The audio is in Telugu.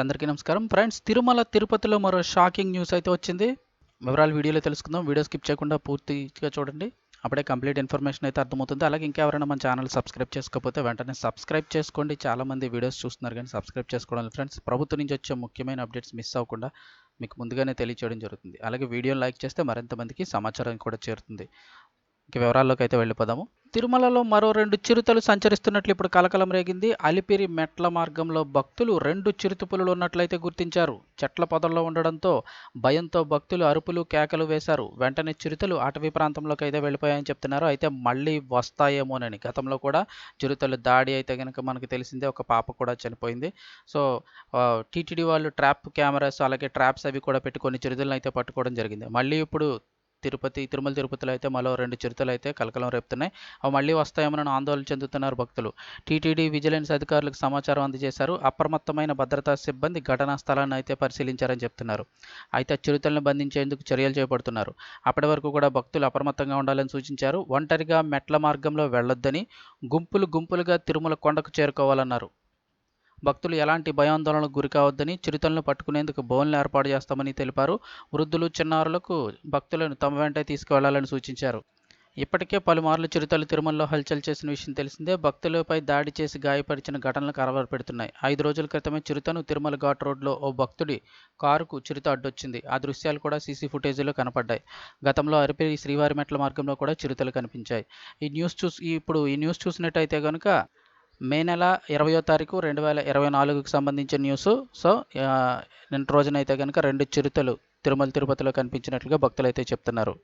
అందరికీ నమస్కారం. ఫ్రెండ్స్ తిరుమల తిరుపతిలో మరో షాకింగ్ న్యూస్ అయితే వచ్చింది. వివరాలు వీడియోలో తెలుసుకుందాం. వీడియో స్కిప్ చేయకుండా పూర్తిగా చూడండి. అప్పుడే కంప్లీట్ ఇన్ఫర్మేషన్ అయితే అర్థమవుతుంది. అలాగే ఇంకెవరైనా మన ఛానల్ సబ్స్క్రైబ్ చేసుకోకపోతే వెంటనే సబ్స్క్రైబ్ చేసుకోండి. చాలామంది వీడియోస్ చూస్తున్నారు కానీ సబ్స్క్రైబ్ చేసుకోవడం ఫ్రెండ్స్ ప్రభుత్వం నుంచి వచ్చే ముఖ్యమైన అప్డేట్స్ మిస్ అవ్వకుండా మీకు ముందుగానే తెలియచేయడం జరుగుతుంది. అలాగే వీడియోని లైక్ చేస్తే మరింత మందికి సమాచారం కూడా చేరుతుంది. ఇక వివరాల్లోకి అయితే వెళ్ళిపోదాము. తిరుమలలో మరో రెండు చిరుతలు సంచరిస్తున్నట్లు ఇప్పుడు కలకలం రేగింది. అలిపిరి మెట్ల మార్గంలో భక్తులు రెండు చిరుతపులులు ఉన్నట్లయితే గుర్తించారు. చెట్ల పొదల్లో ఉండడంతో భయంతో భక్తులు అరుపులు కేకలు వేశారు. వెంటనే చిరుతలు అటవీ ప్రాంతంలోకి అయితే వెళ్ళిపోయాయని చెప్తున్నారు. అయితే మళ్ళీ వస్తాయేమోనని గతంలో కూడా చిరుతలు దాడి అయితే కనుక మనకు తెలిసిందే ఒక పాప కూడా చనిపోయింది. సో టీటీడీ వాళ్ళు ట్రాప్ కెమెరాస్ అలాగే ట్రాప్స్ అవి కూడా పెట్టుకొని చిరుతలను అయితే పట్టుకోవడం జరిగింది. మళ్ళీ ఇప్పుడు తిరుపతి తిరుమల తిరుపతిలో అయితే మరో రెండు చిరుతలు అయితే కలకలం రేపుతున్నాయి. అవి మళ్ళీ వస్తాయేమోనని ఆందోళన చెందుతున్నారు భక్తులు. టీటీడీ విజిలెన్స్ అధికారులకు సమాచారం అందజేశారు. అప్రమత్తమైన భద్రతా సిబ్బంది ఘటనా స్థలాన్ని అయితే పరిశీలించారని చెప్తున్నారు. అయితే చిరుతలను బంధించేందుకు చర్యలు చేపడుతున్నారు. అప్పటి వరకు కూడా భక్తులు అప్రమత్తంగా ఉండాలని సూచించారు. ఒంటరిగా మెట్ల మార్గంలో వెళ్ళొద్దని గుంపులు గుంపులుగా తిరుమల కొండకు చేరుకోవాలన్నారు. భక్తులు ఎలాంటి భయాందోళనకు గురి కావద్దని చిరుతలను పట్టుకునేందుకు బోన్లు ఏర్పాటు చేస్తామని తెలిపారు. వృద్ధులు చిన్నారులకు భక్తులను తమ వెంటే తీసుకువెళ్ళాలని సూచించారు. ఇప్పటికే పలుమార్లు చిరుతలు తిరుమలలో హల్చల్ చేసిన విషయం తెలిసిందే. భక్తులపై దాడి చేసి గాయపరిచిన ఘటనలు కరవర పెడుతున్నాయి. ఐదు రోజుల క్రితమే చిరుతను తిరుమల ఘాట్ రోడ్లో ఓ భక్తుడి కారుకు చిరుత అడ్డొచ్చింది. ఆ దృశ్యాలు కూడా సీసీ ఫుటేజీలో కనపడ్డాయి. గతంలో అరిపిరి శ్రీవారి మెట్ల మార్గంలో కూడా చిరుతలు కనిపించాయి. ఈ న్యూస్ చూసి ఇప్పుడు ఈ న్యూస్ చూసినట్టయితే కనుక మే నెల ఇరవయో తారీఖు రెండు వేల ఇరవై నాలుగుకి సంబంధించిన న్యూస్. సో నిన్న రోజునైతే కనుక రెండు చిరుతలు తిరుమల తిరుపతిలో కనిపించినట్లుగా భక్తులు అయితే చెప్తున్నారు.